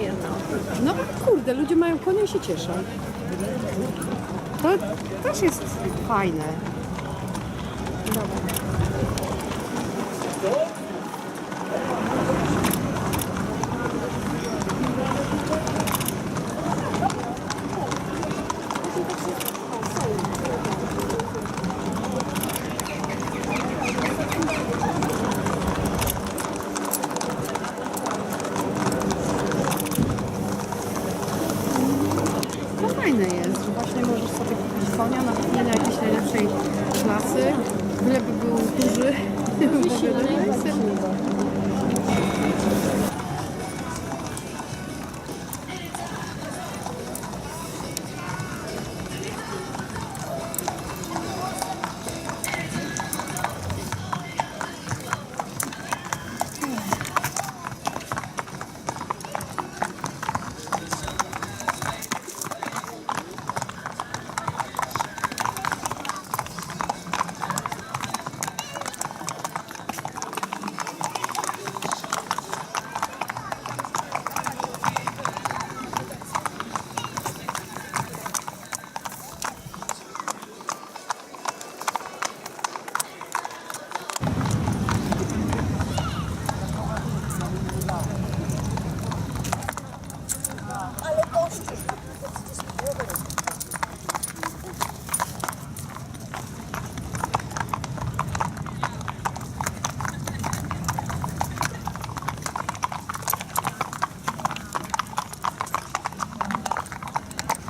daje, no. No kurde, ludzie mają konie i się cieszą. To też jest fajne. Dobra. To fajne jest, że właśnie możesz sobie kupić konia, nawet nie na jakiejś najlepszej klasy, byleby był duży.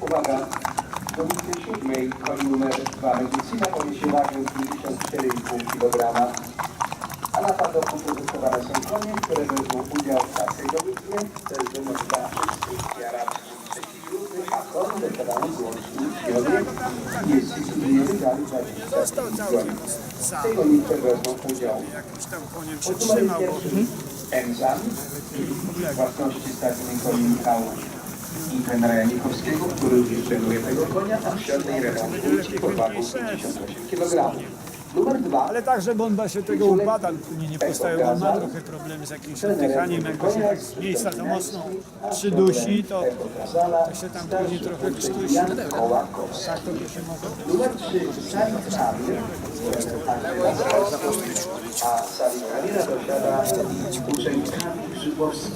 Uwaga, do bitwy siódmej koń numer 2 Medycyna poniesie wagę 54,5 kg, a na padoku pozyskowane są konie, które wezmą udział w tej dobitwie. To jest 2 wszystkich grupy, a koń weteranów wyłącznie środek jest istniejemy dali 20 kg. W tej gonitwie wezmą udział Jakiś tam koniem się pod numerem trzymał, bo pierwszym Emzan, własności stadnej koni Michała i trenera Janikowskiego, który również trenuje tego konia, a w środnej rewanż wróci pod wagą 58 kg. Numer dwa, ale tak, żeby on się tego upada, nie, nie postawił, bo on ma trochę problemy z jakimś oddychaniem, jak go się tak z miejsca za mocno przydusi, to, to się tam później trochę krztusi. Tak to się mogło. Numer trzy.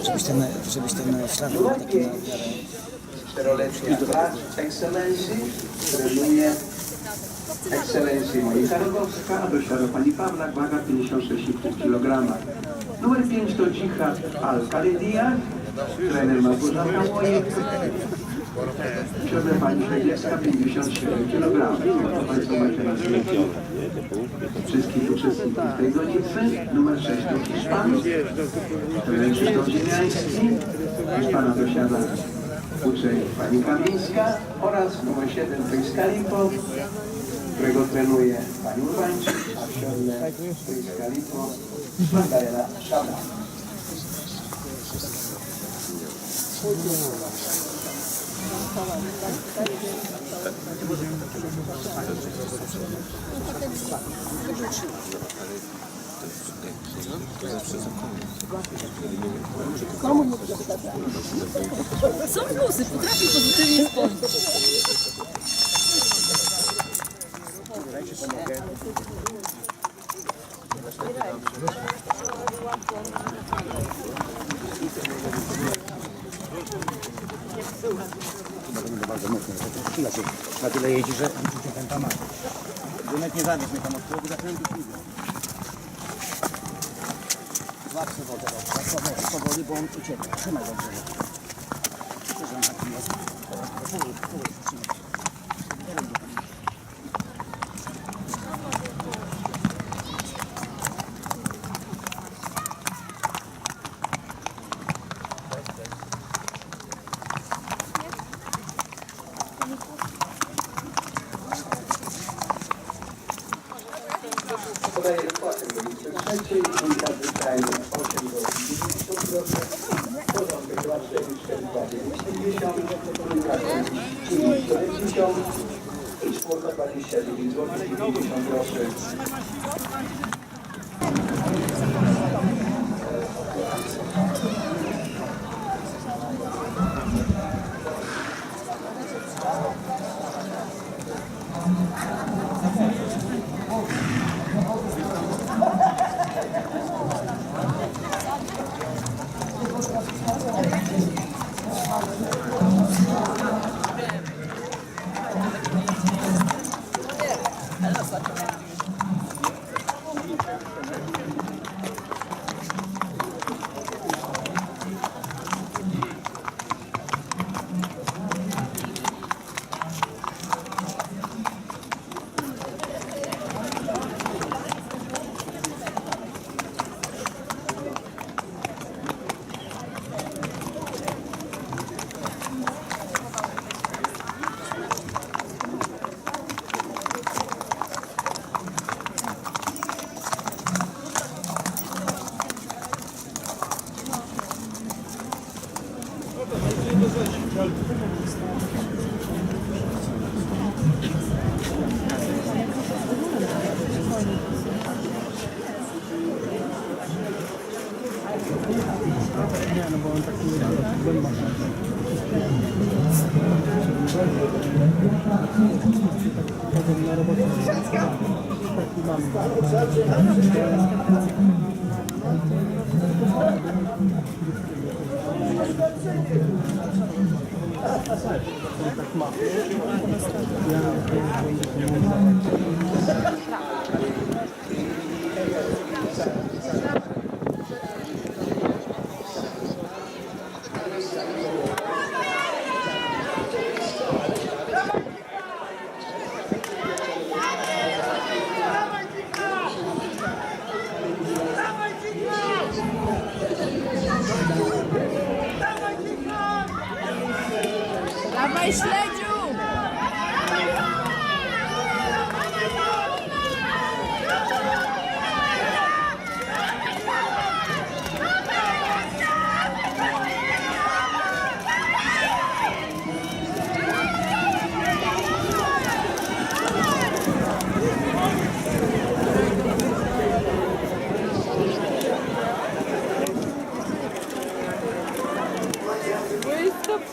Żebyś ten, żebyś ten ślad był taki na miarę czteroletnia trenuje Ekscelencji Monika Rogowska, a dosiada Pani Pawlak, waga 56,5 kg. Numer 5 to Cicha Al-Kaledia, trener Małgorzata Łojek, siódme Pani Hegiewska, 57 kg. To Państwo macie na wszystkich uczestników tej gonitwy. Numer 6 to Hiszpan, Krzysztof Ziemiański, Hiszpana dosiada uczeń Pani Kamińska oraz numer 7 to Iskalipo, którego trenuje Pani Urbańczyk, a w siodle to Iskalipo Magdalena Szaba. Są plusy, potrafi pozytywnie spojrzeć. Bardzo mocno. Chwila się na tyle jeździ, że wyczucie tempa ma. Dymek nie zawiesz mnie tam od tyłu, pójdzie. Złap sobie wodę, złap sobie powoli, bo on ucieka. Trzymaj. Co, że on taki jest? Powoli, powoli, trzymaj trzeciej, ulica Zwyczajna 8 do 90 zł, porządek 2, 4, 4, 2, 90, ulica 9 do 90 i czwórka 29 zł, 90 groszy. My śledzie!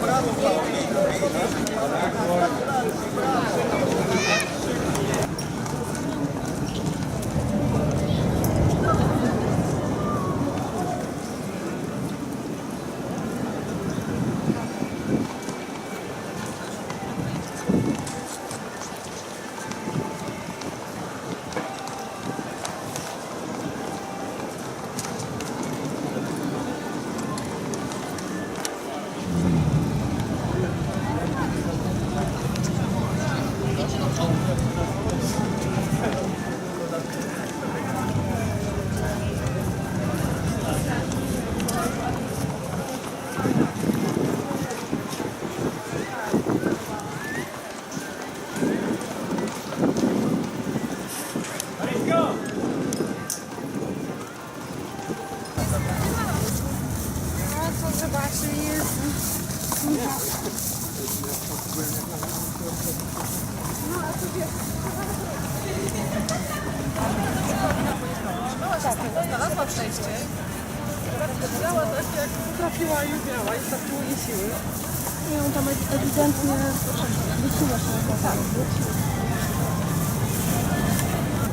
Bravo, Paulino.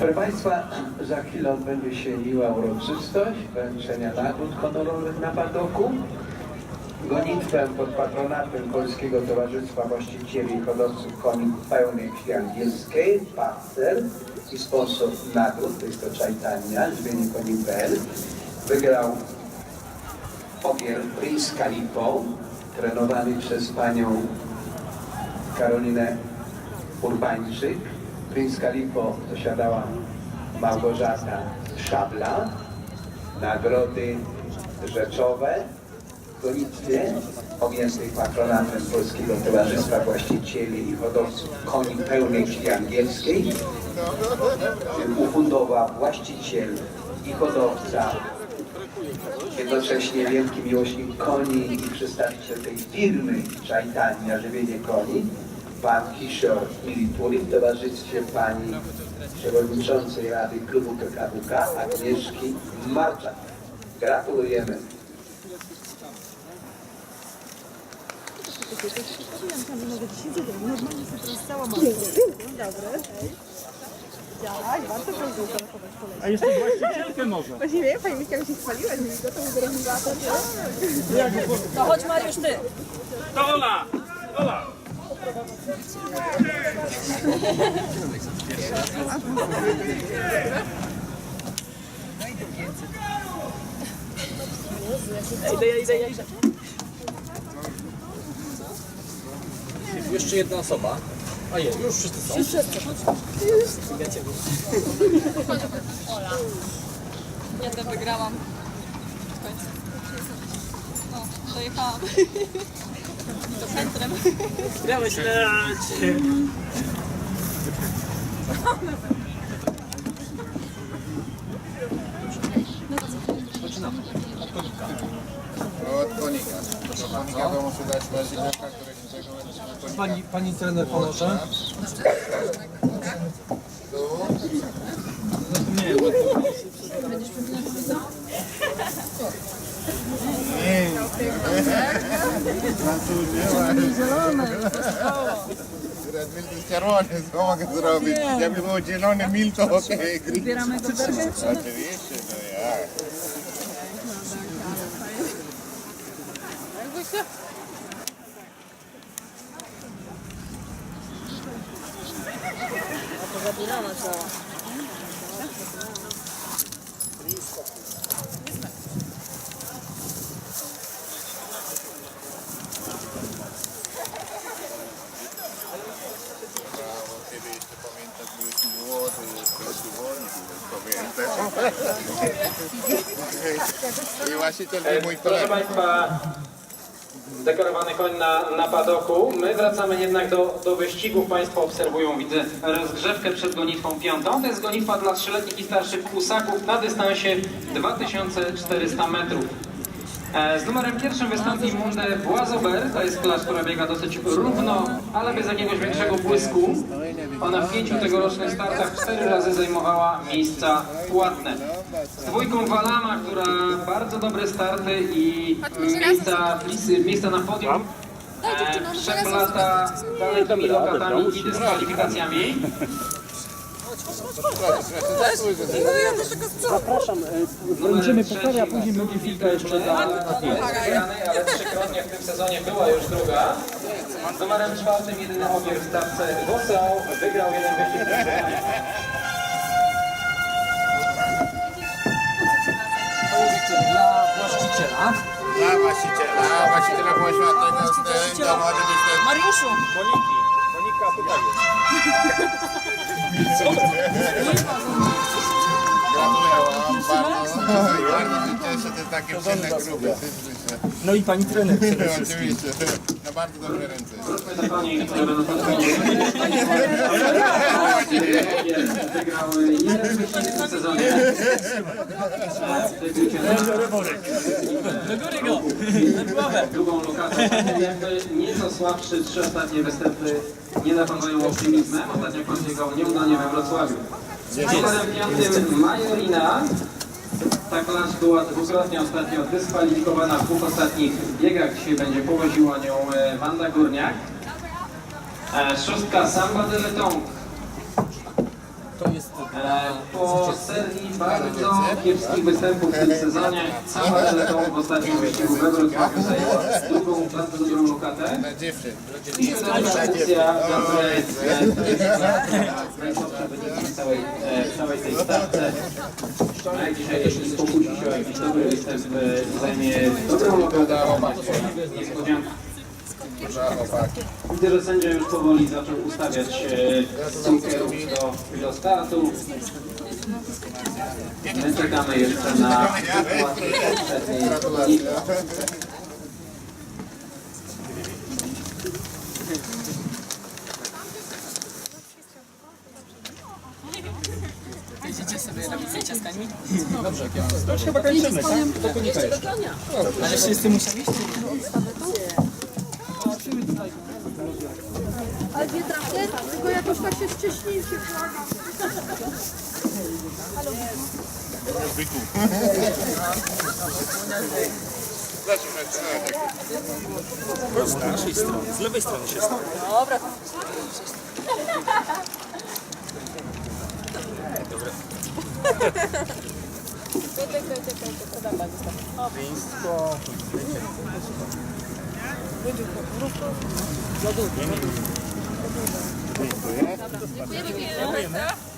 Proszę Państwa, za chwilę odbędzie się miła uroczystość wręczenia nagród honorowych na Padoku. Gonitwę pod patronatem Polskiego Towarzystwa Właścicieli i Hodowców Koni Pełnej Krwi Angielskiej, partner i sponsor nagród, to jest to Czajtania, Koni.pl, wygrał ogier Prince Calipo, trenowany przez panią Karolinę Urbańczyk. Prince Calipo posiadała Małgorzata Szabla. Nagrody rzeczowe w gonitwie objętej patronatem Polskiego Towarzystwa Właścicieli i Hodowców Koni Pełnej Krwi Angielskiej ufundował właściciel i hodowca jednocześnie wielki miłośnik koni i przedstawiciel tej firmy Czajtania Żywienie Koni, pan Kisior Milituri w towarzystwie pani przewodniczącej Rady Klubu PKWK Agnieszki Marczak. Gratulujemy. A jeszcze właścicielkę może. Właściwie pani Mika mi się chwaliła, że mi gotowy do realizator. No chodź Mariusz ty. To Ola! Ola! Jeszcze jedna osoba. A je, już wszyscy są. Ja to wygrałam. W końcu. No, dojechałam. To centrem. Grałeś leć! Od konika. Na konika. Pani, pani trener pomoże? Red Mill to jest czerwony, co mogę zrobić? Jakby było zielony mil, to okej. Zbieramy go Oczywiście, no I właściciel był mój Proszę kolega. Państwa, dekorowany koń na, na padoku. My wracamy jednak do, do wyścigów. Państwo obserwują, widzę, rozgrzewkę przed gonitwą piątą. To jest gonitwa dla trzyletnich i starszych husaków na dystansie 2400 metrów. E, Z numerem pierwszym wystąpi Munde Błazober. To jest klacz, która biega dosyć równo, ale bez jakiegoś większego błysku. Ona w pięciu tegorocznych startach cztery razy zajmowała miejsca płatne. Z dwójką Walama, która bardzo dobre starty i miejsca, miejsca na podium e, przeplata dalekimi lokatami i dyskwalifikacjami. Kończymy pokary, a później modyfika jeszcze dla ale trzykrotnie w tym sezonie była już druga. Z numerem czwartym jedyny ogier w stawce WSO wygrał jeden wyścig w tym sezonie. Dla właściciela. Dla właściciela, właściciela poświatnego to może być ten... Mariuszu! Moniki. Jest. Gratuluję wam bardzo. Bardzo się cieszę, to jest takie przyjemne gruby. No i pani trener. Oczywiście. Bardzo dobre ręce. Wróćmy do koni, które będą podchodzić. Wygrał jeden wyścig w sezonie. Do góry go! Na głowę! Drugą lokatę. Jakby nieco słabszy, trzy ostatnie występy nie napędzają optymizmem. Ostatnio pan biegał nieudanie we Wrocławiu. Piątym Majorina. Ta klacz była dwukrotnie ostatnio dyskwalifikowana w dwóch ostatnich biegach. Dzisiaj będzie powoziła nią e, Wanda Górniak. E, Szóstka Samba de Letong. To jest E, Po serii bardzo kiepskich występów w tym sezonie Samba de Letong w ostatnim wyścigu we Wrocławiu zajęła drugą bardzo dobrą lokatę. I tradycja najsłabszym wynikiem w całej, e, w całej tej stawce. A jak dzisiaj pokusi się o jakiś dobry występ, e, zajmie dobrą lokatę, niespodziankę. Widzę, że sędzia już powoli zaczął ustawiać e, stinkerów do, do startu. My czekamy jeszcze na ostatniej Chyba kończymy, tak? To konika jeszcze. Ale wszyscy muszą iść. Ale nie trafię, tylko jakoś tak się wcześniej się błagam. Z naszej strony, z lewej strony się stoi. Dobra. Dziękuję. Dziękuję.